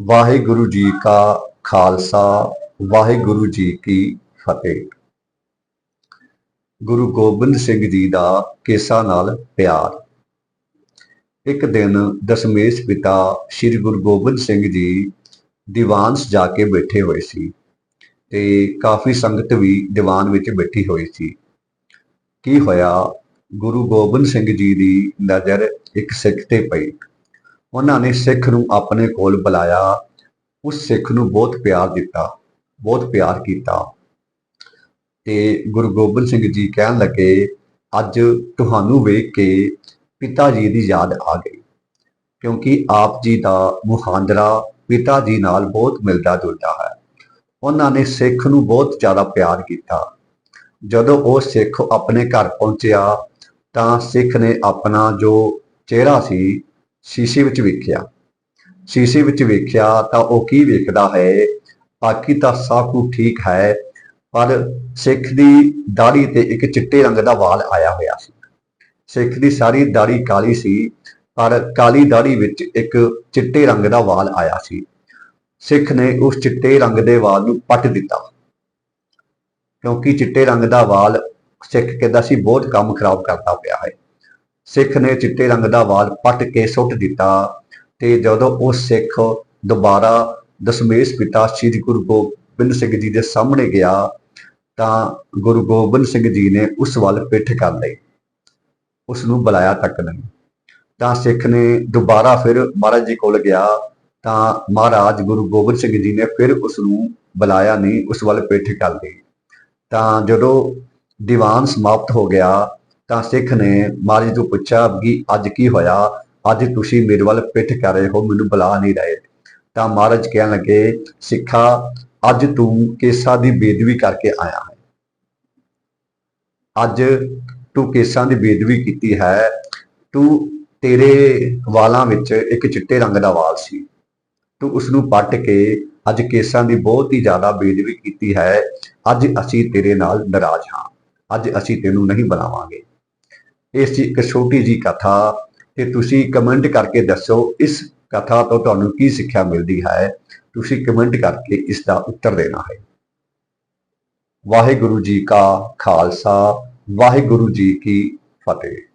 ਵਾਹਿਗੁਰੂ ਜੀ ਕਾ ਖਾਲਸਾ, ਵਾਹਿਗੁਰੂ ਜੀ ਕੀ ਫਤਿਹ। ਗੁਰੂ ਗੋਬਿੰਦ ਸਿੰਘ ਜੀ ਦਾ ਕੇਸਾਂ ਨਾਲ ਪਿਆਰ। ਇੱਕ ਦਿਨ ਦਸ਼ਮੇਸ਼ ਪਿਤਾ ਸ੍ਰੀ ਗੁਰੂ ਗੋਬਿੰਦ ਸਿੰਘ ਜੀ ਦੀਵਾਨ ਜਾ ਕੇ ਬੈਠੇ ਹੋਏ ਸੀ ਤੇ ਕਾਫੀ ਸੰਗਤ ਵੀ ਦੀਵਾਨ ਵਿੱਚ ਬੈਠੀ ਹੋਈ ਸੀ। ਕੀ ਹੋਇਆ? ਗੁਰੂ ਗੋਬਿੰਦ ਸਿੰਘ ਜੀ ਦੀ ਨਜ਼ਰ ਇੱਕ ਸਿੱਖ ਤੇ ਪਈ। ਉਹਨਾਂ ਨੇ ਸਿੱਖ ਨੂੰ ਆਪਣੇ ਕੋਲ ਬੁਲਾਇਆ, ਉਸ ਸਿੱਖ ਨੂੰ ਬਹੁਤ ਪਿਆਰ ਦਿੱਤਾ, ਬਹੁਤ ਪਿਆਰ ਕੀਤਾ। ਤੇ ਗੁਰੂ ਗੋਬਿੰਦ ਸਿੰਘ ਜੀ ਕਹਿਣ ਲੱਗੇ, ਅੱਜ ਤੁਹਾਨੂੰ ਵੇਖ ਕੇ ਪਿਤਾ ਜੀ ਦੀ ਯਾਦ ਆ ਗਈ, ਕਿਉਂਕਿ ਆਪ ਜੀ ਦਾ ਮੁਹਾਂਦਰਾ ਪਿਤਾ ਜੀ ਨਾਲ ਬਹੁਤ ਮਿਲਦਾ ਜੁਲਦਾ ਹੈ। ਉਹਨਾਂ ਨੇ ਸਿੱਖ ਨੂੰ ਬਹੁਤ ਜ਼ਿਆਦਾ ਪਿਆਰ ਕੀਤਾ। ਜਦੋਂ ਉਹ ਸਿੱਖ ਆਪਣੇ ਘਰ ਪਹੁੰਚਿਆ, ਤਾਂ ਸਿੱਖ ਨੇ ਆਪਣਾ ਜੋ ਚਿਹਰਾ ਸੀ ਸ਼ੀਸ਼ੇ ਵਿੱਚ ਵੇਖਿਆ। ਸ਼ੀਸ਼ੇ ਵਿੱਚ ਵੇਖਿਆ ਤਾਂ ਉਹ ਕੀ ਵੇਖਦਾ ਹੈ? ਬਾਕੀ ਤਾਂ ਸਭ ਕੁਝ ਠੀਕ ਹੈ, ਪਰ ਸਿੱਖ ਦੀ ਦਾੜੀ ਤੇ ਇੱਕ ਚਿੱਟੇ ਰੰਗ ਦਾ ਵਾਲ ਆਇਆ ਹੋਇਆ ਸੀ। ਸਿੱਖ ਦੀ ਸਾਰੀ ਦਾੜੀ ਕਾਲੀ ਸੀ, ਪਰ ਕਾਲੀ ਦਾੜੀ ਵਿੱਚ ਇੱਕ ਚਿੱਟੇ ਰੰਗ ਦਾ ਵਾਲ ਆਇਆ ਸੀ। ਸਿੱਖ ਨੇ ਉਸ ਚਿੱਟੇ ਰੰਗ ਦੇ ਵਾਲ ਨੂੰ ਪੱਟ ਦਿੱਤਾ। ਕਿਉਂਕਿ ਚਿੱਟੇ ਰੰਗ ਦਾ ਵਾਲ ਸਿੱਖ ਕਹਿੰਦਾ ਸੀ ਬਹੁਤ ਕੰਮ ਖਰਾਬ ਕਰਦਾ ਪਿਆ ਹੈ। ਸਿੱਖ ਨੇ ਚਿੱਟੇ ਰੰਗ ਦਾ ਵਾਲ ਪੱਟ ਕੇ ਸੁੱਟ ਦਿੱਤਾ ਤੇ ਜਦੋਂ ਉਹ ਸਿੱਖ ਦੁਬਾਰਾ ਦਸ਼ਮੇਸ਼ ਪਿਤਾ ਸ੍ਰੀ ਗੁਰੂ ਗੋਬਿੰਦ ਸਿੰਘ ਜੀ ਦੇ ਸਾਹਮਣੇ ਗਿਆ ਤਾਂ ਗੁਰੂ ਗੋਬਿੰਦ ਸਿੰਘ ਜੀ ਨੇ ਉਸ ਵੱਲ ਪਿੱਠ ਕਰ ਲਈ। ਉਸ ਨੂੰ ਬੁਲਾਇਆ ਤੱਕ ਨਹੀਂ। ਤਾਂ ਸਿੱਖ ਨੇ ਦੁਬਾਰਾ ਫਿਰ ਮਹਾਰਾਜ ਜੀ ਕੋਲ ਗਿਆ ਤਾਂ ਮਹਾਰਾਜ ਗੁਰੂ ਗੋਬਿੰਦ ਸਿੰਘ ਜੀ ਨੇ ਫਿਰ ਉਸ ਨੂੰ ਬੁਲਾਇਆ ਨਹੀਂ, ਉਸ ਵੱਲ ਪਿੱਠ ਕਰ ਲਈ। ਤਾਂ ਜਦੋਂ ਦੀਵਾਨ ਸਮਾਪਤ ਹੋ ਗਿਆ ਤਾਂ ਸਿੱਖ ਨੇ ਮਹਾਰਾਜ ਤੋਂ ਪੁੱਛਿਆ ਕਿ ਅੱਜ ਕੀ ਹੋਇਆ? ਅੱਜ ਤੁਸੀਂ ਮੇਰੇ ਵੱਲ ਪਿੱਠ ਕਰ ਰਹੇ ਹੋ, ਮੈਨੂੰ ਬੁਲਾ ਨਹੀਂ ਰਹੇ। ਤਾਂ ਮਹਾਰਾਜ ਕਹਿਣ ਲੱਗੇ, ਸਿੱਖਾ, ਅੱਜ ਤੂੰ ਕੇਸਾਂ ਦੀ ਬੇਦਵੀ ਕਰਕੇ ਆਇਆ ਹੈ। ਅੱਜ ਤੂੰ ਕੇਸਾਂ ਦੀ ਬੇਦਵੀ ਕੀਤੀ ਹੈ। ਤੂੰ ਤੇਰੇ ਵਾਲਾਂ ਵਿੱਚ ਇੱਕ ਚਿੱਟੇ ਰੰਗ ਦਾ ਵਾਲ ਸੀ। ਤੂੰ ਉਸ ਨੂੰ ਪੱਟ ਕੇ ਅੱਜ ਕੇਸਾਂ ਦੀ ਬਹੁਤ ਹੀ ਜ਼ਿਆਦਾ ਬੇਦਬੀ ਕੀਤੀ ਹੈ। ਅੱਜ ਅਸੀਂ ਤੇਰੇ ਨਾਲ ਨਾਰਾਜ਼ ਹਾਂ। ਅੱਜ ਅਸੀਂ ਤੈਨੂੰ ਨਹੀਂ ਬੁਲਾਵਾਂਗੇ। ਇਸ ਦੀ ਇੱਕ ਛੋਟੀ ਜੀ ਕਥਾ ਤੇ ਤੁਸੀਂ ਕਮੈਂਟ ਕਰਕੇ ਦੱਸੋ, ਇਸ ਕਥਾ ਤੋਂ ਤੁਹਾਨੂੰ ਕੀ ਸਿੱਖਿਆ ਮਿਲਦੀ ਹੈ? ਤੁਸੀਂ ਕਮੈਂਟ ਕਰਕੇ ਇਸ ਦਾ ਉੱਤਰ ਦੇਣਾ ਹੈ। ਵਾਹਿਗੁਰੂ ਜੀ ਕਾ ਖਾਲਸਾ, ਵਾਹਿਗੁਰੂ ਜੀ ਕੀ ਫਤਿਹ।